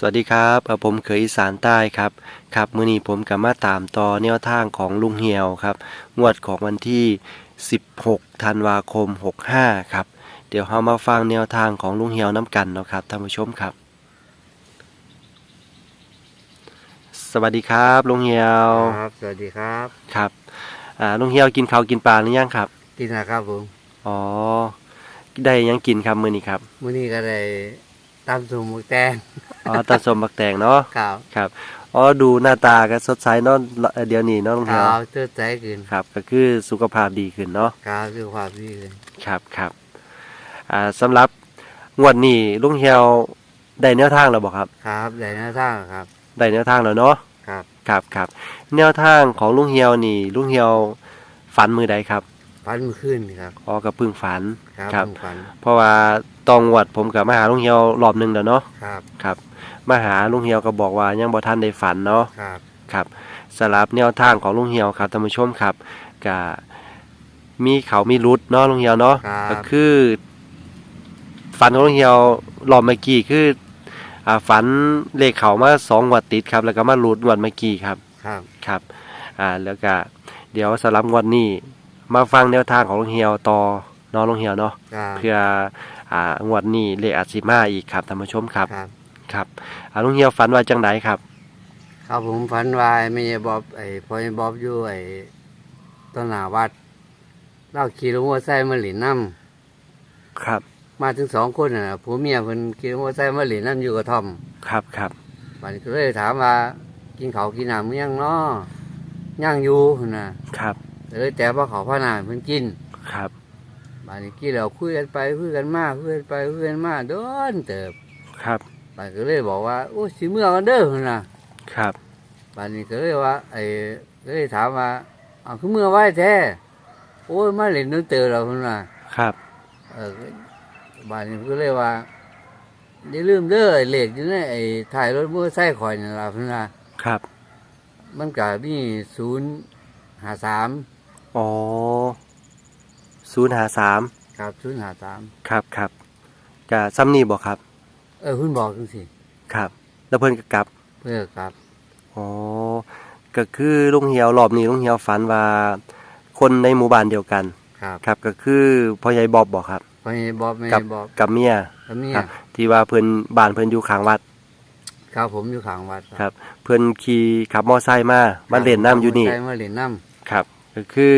สวัสดีครับเอ่อผมเคยอีสานใต้ครับครับมื้อนี้ผมก็มาตามต่อแนวทางของลุงเหี่ยวครับงวดของวันที่ 16 ธันวาคม 65 ครับ เดี๋ยวเรามาฟังแนวทางของลุงเหี่ยวน้ำกันเนาะครับท่านผู้ชมครับ สวัสดีครับลุงเหี่ยวครับสวัสดีครับครับอ่าลุงเหี่ยวกินข้าวกินปลาหรือยังครับกินนะครับผมอ๋อได้หยังกินครับมื้อนี้ครับมื้อนี้ก็ได้ ตำสุ่มหมูแตงอ๋อตาสมบักแตงเนาะขาวครับอ๋อดูหน้าตาก็สดใสเนาะเอ่อเดี๋ยวนี้เนาะลุงเหี่ยวขาวเตื้อใจขึ้นครับ ก็คือสุขภาพดีขึ้นเนาะขาวคือความดีขึ้นครับครับอ่าสำหรับงวดนี้ลุงเฮียวได้แนวทางแล้วบอกครับ ครับได้หน้าทางครับ ได้แนวทางแล้วเนาะครับ ครับครับแนวทางของลุงเฮียวนี่ลุงเฮียวฝันมือใดครับ ฟันมือขึ้นครับอ๋อก็เพึ่งฝัน ครับครับผมฟันเพราะว่าตองวดผมกับมาหาลุงเฮียวรอบหนึงแล้วเนาะครับครับมาหาลุงเฮียวก็บอกว่ายังบ่ทันได้ฝันเนาะ ครับครับสำหรับแนวทางของลุงเหี่ยวครับท่านผู้ชมครับก็มีเขามีรุดเนาะลุงเหี่ยวเนาะครับก็คือฝันของลุงเหี่ยวรอบเมื่อกี้คืออ่าฝันเลขเขามาสองงวัดติดครับ แล้วก็มารุดงวดเมื่อกี้ครับครับครับอ่าแล้วก็เดี๋ยวสำหรับงวดนี้ มาฟังแนวทางของลุงเหี่ยวต่อเนาะลุงเหี่ยวเนาะครับเพื่ออ่างวดนี้เลขอาจสิมาอีกครับท่านผู้ชมครับครับ ครับอ่าลุงเหี่ยวฝันว่าจังไดครับครับผมฟันวายไม่ใช่บอบไอ้พอยบอบอยู่ไอ้ต้นหนาวัดเล่าขี่รถมอเตอร์ไซค์มาหลินน้ครับำมาถึงสองคนน่ะผัวเมียเพิ่นขี่รถมอเตอร์ไซค์มาหลินน้ำอยู่กระท่อมครับครับบัดนี้ก็เลยถามว่า กินเขาวกินน้ำมั้ยังเนาะย่างอยู่พุ่นน่ะครับ เลยแต่ว่าเขาพานาเพิ่นกินครับบัดนี้กินแล้วคุยกันไปคุยกันมาคุยกันไปคุยกันมาโดนเติบครับบัดก็เลยบอกว่าโอ้สิเมื่อกันเด้อพุ่นน่ะครับบัดนี้ก็เลยว่าไอ้ก็เลยถามว่าเอาคือเมื่อไว้แท้โอ้ยมาเล่นดนตรีแล้วพุ่นน่ะครับ เออบัดนี้ก็เลยว่าอย่าลืมเด้อไอ้เหล็กอยู่ในไอ้ถ่ายรถมอเตอร์ไซค์ข่อยนี่ล่ะพุ่นน่ะครับ มันก็มีศูนย์หาสาม อ๋อศูนย์หาสามครับศูนย์หาสามครับครับกะซ้ำนี่บอกครับ เออคุณบอกจังสิครับ แล้วเพิ่นก็กลับเพื่อครับอ๋อก็คือลุงเหี่ยวรอบนี้ลุงเหี่ยวฝันว่า คนในหมู่บ้านเดียวกัน ครับครับ ก็คือพ่อใหญ่บอบบอกครับพอให้บอบไม่กัให้บอบกับเมียแล้วเนี่คยรับ ที่ว่าเพิ่นบ้านเพิ่นอยู่ข้างวัด ครับผมอยู่ข้างวัดครับ เพิ่นขี่ขับมอไซค์มามาเล่นน้ำอยู่นี่ ใช่มาเล่นน้ครับ ก็คือ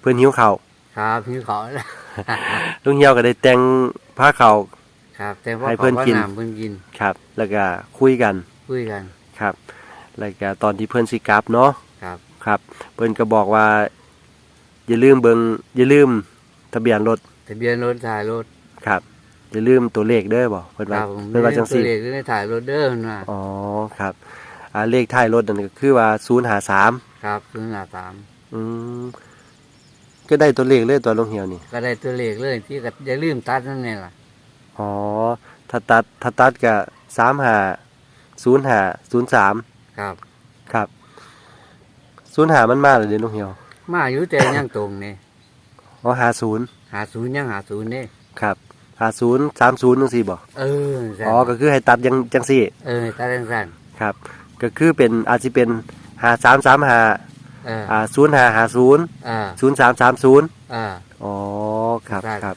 เพิ่นหิวข้าวำครับพี่เขาแล้วลุงเหี่ยวก็ได้แต่งผ้าข้าว ครับ แต่ว่าให้เพิ่นกินขาว่าำเพิ่นกินครับ แล้วก็คุยกันคุยกัน ครับ แล้วก็ตอนที่เพิ่นสิกลับเนาะครับ ครับ เพิ่นก็บอกว่า อย่าลืมเบิงอย่าลืมทะเบียนรถทะเบียนรถถ่ายรถครับ อย่าลืมตัวเลขเด้อบ่เพิ่นคว่ารับผมเพิ่นว่าจังซี่ ตัวเลขได้ถ่ายรถเด้อนะอ๋อครับอ่าเลขท้ายรถนั่นก็คือว่า053ครับศูนย์หาสาม อืมก็ได้ตัวเลขเลยตัวลงเหี่ยวนี่ ก็ได้ตัวเลขเลยที่ก็อย่าลืมตัดนั่นเองล่ะอ๋อถ้าตัดถ้าตัดก็35 05 03ครับครับ05มันมาแล้วเด้ลงเหี่ยวมาอยู่แต่ยังตรงนี่อ๋อ50หาศูนย์ยังหาศูนย์นี่ครับ50 30จังซี่บ่เออสั่นอ๋อก็คือให้ตัดยังจังซี่ เออตัดจังสั่นครับ ก็คือเป็นอาจจะเป็นหาสามสามหาเอออ่าศูนย์หาหาศูนย์เออศูนย์สามสามศูนย์เอออ๋อครับครับครับ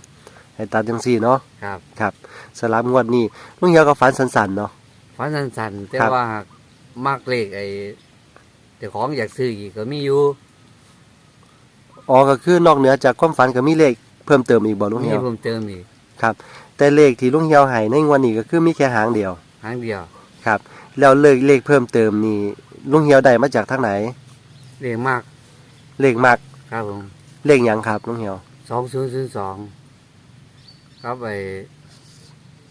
ให้ตัดจังสี่เนาะครับครับสลับงวดนี้ลุงเหี่ยวก็ฝันสันๆเนาะ ฟันสั่นๆแต่ครับ ว่ามักเลขไอ้แต่ของอยากซื้ออีกก็มีอยู่อ๋อก็คือนอกเหนือจากความฝันก็มีเลขเพิ่มเติมอีกบ่ลุงมีเหี่ยวเพิ่มเติมอีกครับแต่เลขที่ลุงเหี่ยวให้ในงวดนี้ก็คือมีแค่หางเดียวครั้งเดียว ครับ แล้วเลขเลขเพิ่มเติมนี่ลุงเหี่ยวได้มาจากทางไหน เลขมากเลขมักครับผมเลขหยังครับลุงเหี่ยวสองศูนย์ศูนย์สองครับไอ้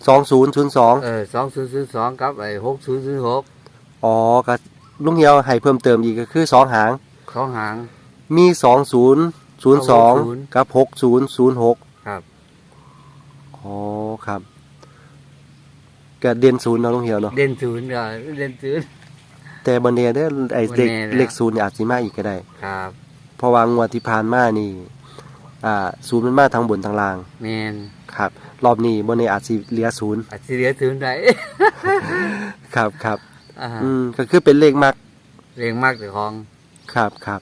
2002เออสองศูนย์ศูนย์สองครับไอ้หกศูนย์ศูนย์หกอ๋อก็ลุงเหี่ยวให้เพิ่มเติมอีกก็คือสองหาง สองหาง มีสองศูนย์ศูนย์สอง60 กับหกศูนย์ศูนย์หกครับ อ๋อครับก็เด่นศูนย์เนาะลุงเหี่ยวเนาะ เด่นศูนย์ก็เด่นศูนย์ แต่บันเนียเด้อไอ้บ่เลขแน่นะ เลขศูนย์เนี่ยอาจสิมาอีกก็ได้ ครับเพราะว่างวดที่ผ่านมานี่อ่าศูนย์มันมาทางบนทางล่างแมนครับ รอบนี้บ่แน่อาจสิเหลือศูนย์อาจสิเหลือถึงได้ ครับครับอ่าอืมก็คือเป็นเลขมักเลี้ยงมากแต่ของครับครับ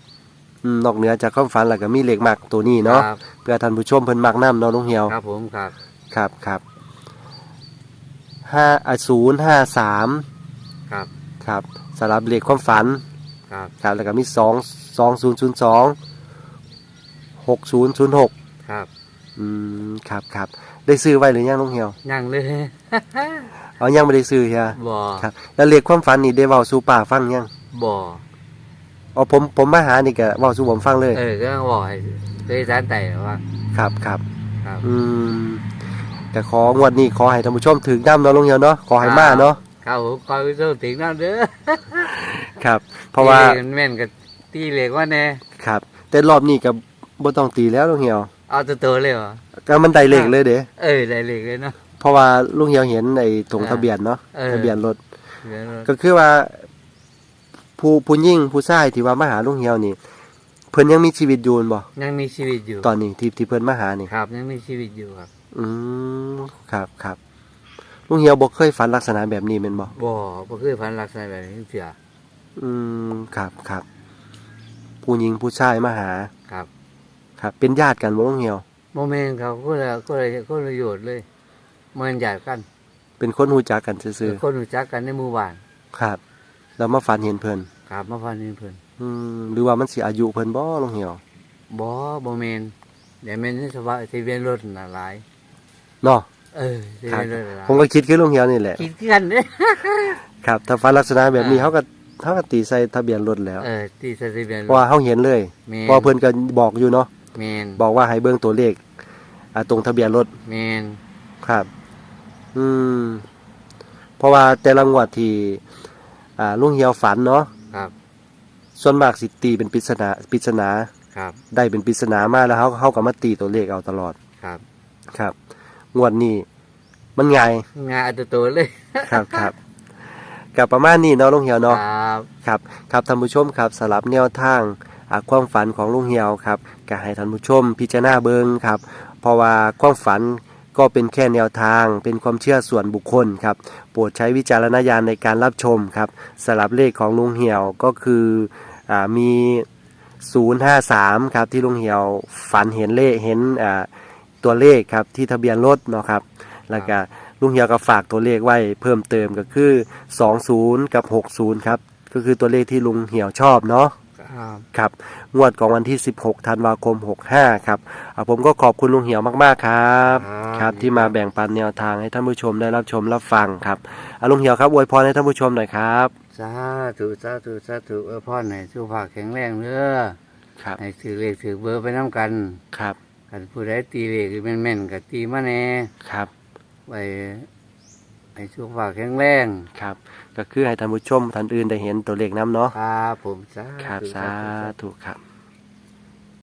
อืมนอกเหนือจากความฝันแล้วก็มีเลขมักตัวนี้เนาะครับเพื่อท่านผู้ชมเพิ่นมักนํเนาะลุงเหี่ยว ครับผมครับครับครับห้าอะศูนย์ห้าสามครับครับ สำหรับเลขความฝันครับครับแล้วก็มีสองสองศูนย์ศูนย์สองหกศูนย์ศูนย์หกครับอืมครับครับได้ซื้อไว้หรือยังลุงเหี่ยวยังเลยเอายังไม่ได้ซื้อใช่ไหมบ่ครับแล้วเลขความฝันนี่ได้เว้าสู่ป่าฟังยังบ่อ๋อผมผมมาหานี่ก็เว้าสู่ผมฟังเลย เออก็บอกให้เคยสารไต่ว่าครับครับครับ อืมแต่ของวดนี้ขอให้ท่านผู้ชมถึงน้ำเนาะลุงเหี่ยวเนาะขอให้มาเนาะ ครับผมคอยไปสู้ถึงนั่นเด้อครับ เพราะว่าตีเลขแม่นกับตีเหล็กว่าแน่ครับ แต่รอบนี้ก็บ่ต้องตีแล้วลุงเหี่ยว เอาตัวโตเลยเหรอก็มันได้เลขเลยเด้เออได้เหล็กเลยเนาะเพราะว่าลุงเหี่ยวเห็นไอ้ถุงอ่าทะเบียนเนาะเออทะเบียนรถเดี๋ยวเราก็คือว่า ผู้ผู้ยิ่งผู้ชายที่ว่ามาหาลุงเหี่ยวนี่เพิ่นยังมีชีวิตอยู่บ่ยังมีชีวิตอยู่ ตอนนี้ที่ที่เพิ่นมาหานี่ครับ ยังมีชีวิตอยู่ครับ อืมครับครับ ลุงเหี่ยวบ่เคยฝันลักษณะแบบนี้แม่นบ่บ่บ่เคยพันลักษณะแบบนี้เสียอืมครับครับผู้หญิงผู้ชายมาหา ครับ ครับ เป็นญาติกันบ่ลุงเหี่ยวโมเมนต์เขาก็เลยก็เลยก็เลยโยชน์เลยเหมือนญาติกัน เป็นคนรู้จักกันซื่อคนรู้จักกันในหมู่บ้านๆครับแล้วมาฝันเห็นเพิ่นครับมาพันนี่เพิ่นอืมหรือว่ามันสิอายุเพิ่นบ่ลุงเหี่ยวบ่บ่แม่นเดี๋ยวแม่นสภาพทะเบียนรถน่ะหลายเนาะ เออทะเบียนรถน่ะหลายผมก็คิดคือลุงเหี่ยวนี่แหละคิดกันเด้อครับ ถ้าฝันลักษณะแบบนี้อ่าเขาก็เขาก็ตีใส่ทะเบียนรถแล้วเออที่ทะเบียนเพรราะว่าถเขาเห็นเลยแม่นเพอเพิ่นก็บอกอยู่เนาะแม่นบอกว่าให้เบิ่งตัวเลขอ่าตรงทะเบียนรถแม่นครับ อืม เพราะว่าแต่ละงวดที่อ่าลุงเหี่ยวฝันเนาะครับ ส่วนมากสิตีเป็นปริศนาปริศนาครับ ได้เป็นปริศนามาแล้วเขาเขาก็มาตีตัวเลขเอาตลอดครับ ครับ งวดนี้ มันไงายงานเอาตัวโตเลยครับครับกับประมาณนี้เนาะลุงเหี่ยวคเนาะรับ ครับครับท่านผู้ชมครับสำหรับแนวทางอ่าความฝันของลุงเหี่ยวครับก็ให้ท่านผู้ชมพิจารณาเบิงครับ เพราะว่าความฝันก็เป็นแค่แนวทาง เป็นความเชื่อส่วนบุคคลครับ โปรดใช้วิจารณญาณในการรับชมครับสำหรับเลขของลุงเหี่ยวก็คืออามี 053 ครับที่ลุงเหี่ยวฝันเห็นเลขเห็นอ่า ตัวเลขครับที่ทะเบียนรถเนาะครับแล้วก็ลุงเหี่ยวก็ฝากตัวเลขไว้เพิ่มเติมก็คือ 20 กับ 60 ครับ ก็คือตัวเลขที่ลุงเหี่ยวชอบเนาะครับครับงวดของวันที่ 16ธันวาคม 65 ครับอ่าผมก็ขอบคุณลุงเหี่ยวมากๆครับ ครับ ที่มาแบ่งปันแนวทางให้ท่านผู้ชมได้รับชมรับฟังครับอ่าลุงเหี่ยวครับอวยพรให้ท่านผู้ชมหน่อยครับสาธุสาธุสาธุเออพ่อให้สุขภาพแข็งแรงเด้อครับให้ถือเลขถือเบอร์ไปน้ำกันครับ กันผู้ใดตีเลขแม่นๆก็ตีมาแน่ครับไว้ให้สุขภาพแข็งแรงครับ ก็คือให้ท่านผู้ชมท่านอื่นได้เห็นตัวเลขน้ำเนาะครับผมสาครับธุสาธุครับ